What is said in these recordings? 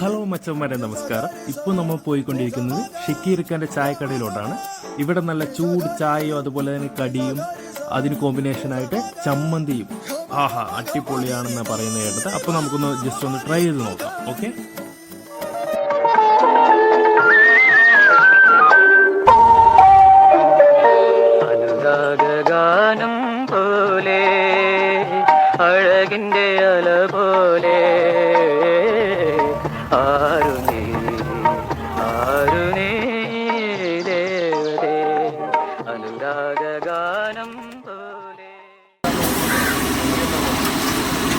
Hello മച്ചന്മാരെ നമസ്കാരം. ഇപ്പോൾ നമ്മൾ പോയിക്കൊണ്ടിരിക്കുന്നത് ഷക്കീർഖാന്റെ ചായക്കടയിലോട്ടാണ്. ഇവിടെ നല്ല ചൂട് ചായയോ അതുപോലെ തന്നെ കടിയും അതിന് കോമ്പിനേഷനായിട്ട് ചമ്മന്തിയും. ആഹാ അടിപൊളിയാണെന്ന് പറയുന്നത് കേട്ടത്. അപ്പോൾ നമുക്കൊന്ന് ജസ്റ്റ് ഒന്ന് ട്രൈ ചെയ്ത് നോക്കാം. ഓക്കെ അനുരാഗാനം പോലെ അഴകിന്റെ അല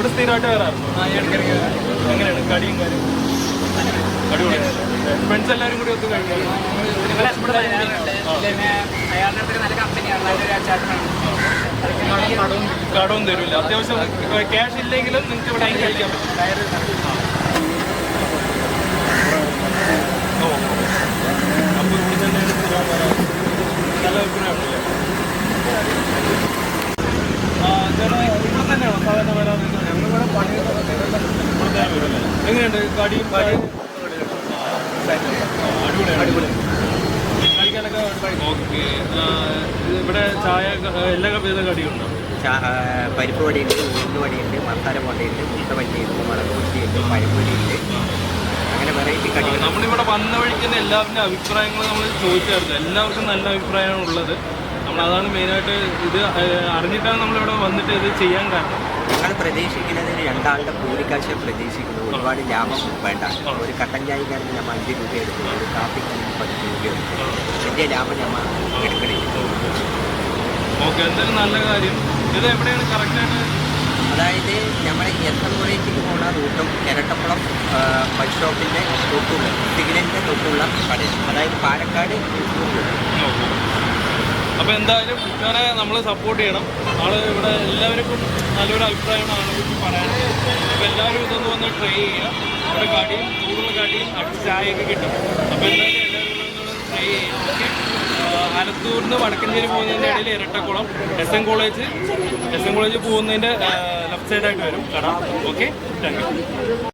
ഇവിടെ സ്ഥിരമായിട്ട് വരാറുണ്ടോ എങ്ങനെയാണ്? കടിയും കാര്യം അടിപൊളിയാണ് ഫ്രണ്ട്സ് എല്ലാവരും കൂടി ഒത്തു കഴിക്കും കടവും തരില്ല അത്യാവശ്യം ക്യാഷ് ഇല്ലെങ്കിലും നിങ്ങൾക്ക് ഇവിടെ കഴിക്കാൻ പറ്റും ഓ അപ്പോൾ ഇവിടെ തന്നെയാണ് സ്ഥിരം വരാറ്. നല്ല അഭിപ്രായമാണല്ലേ ആ ചേട്ടാ ഇവിടെ തന്നെയാണോ സാധാരണ വരാറ് ഞങ്ങളിവിടെ പണി ഇവിടെ തന്നെ വരുമല്ലേ എങ്ങനെയുണ്ട്? കടി അടിപൊളി കഴിക്കാനൊക്കെ ഓക്കെ. ഇവിടെ ചായ എല്ലാ വിധ കടിയുണ്ടോ? പരിപ്പ് വടിയുണ്ട് ഉഴുന്ന് വടിയുണ്ട് മസാല പൊടിയുണ്ട് മുട്ട വണ്ടിയുണ്ട് മുളക് പൊടിയുണ്ട് പരിപ്പൊടിയുണ്ട് അങ്ങനെ വെറൈറ്റി കടികൾ. നമ്മളിവിടെ വന്ന വഴിക്ക് തന്നെ എല്ലാവരുടെയും അഭിപ്രായങ്ങൾ നമ്മൾ ചോദിച്ചായിരുന്നു. എല്ലാവർക്കും നല്ല അഭിപ്രായമാണ് ഉള്ളത്. നമ്മളതാണ് മെയിനായിട്ട് ഇത് അറിഞ്ഞിട്ടാണ് നമ്മളിവിടെ വന്നിട്ട് ഇത് ചെയ്യാൻ കാരണം. ഞങ്ങൾ പ്രതീക്ഷിക്കുന്നത് രണ്ടാളുടെ കൂലിക്കാശ് പ്രതീക്ഷിക്കുന്നത് ഒരുപാട് ലാഭം വേണ്ട. ഒരു കട്ടൻ ചായക്കാരന് നമ്മൾ അഞ്ച് രൂപ എടുക്കും ഒരു കാപ്പിക്കാരന് പത്ത് രൂപ എടുക്കും വലിയ ലാഭം നമ്മൾ എടുക്കണില്ല. ഓക്കെ എന്തൊരു നല്ല കാര്യം. ഇത് എവിടെയാണ്? കറക്റ്റായിട്ട് അതായത് നമ്മുടെ എസ് പോണ റൂട്ടും കിരട്ടപ്പുളം ബസ് സ്റ്റോപ്പിന്റെ തൊട്ടുള്ള സിഗ്നലിന്റെ തൊട്ടുള്ള കടയിൽ അതായത് പാലക്കാട് റൂട്ട് അപ്പോൾ എന്തായാലും ഇങ്ങനെ നമ്മൾ സപ്പോർട്ട് ചെയ്യണം. ആൾ ഇവിടെ എല്ലാവർക്കും നല്ലൊരു അഭിപ്രായമാണ് ആളുകൾക്ക് പറയാൻ. അപ്പോൾ എല്ലാവരും ഇതൊന്ന് വന്ന് ട്രൈ ചെയ്യുക. ഇവിടെ കടിയും ചൂടുള്ള കടിയും അടുത്ത് ചായയൊക്കെ കിട്ടും. അപ്പോൾ എന്തായാലും എല്ലാവരും ട്രൈ ആലത്തൂരിൽ നിന്ന് വടക്കഞ്ചേരി പോകുന്നതിന്റെ ഇടയിൽ Irattakulam S N college. S N college പോകുന്നതിന്റെ ലെഫ്റ്റ് സൈഡായിട്ട് വരും. കട. Okay thank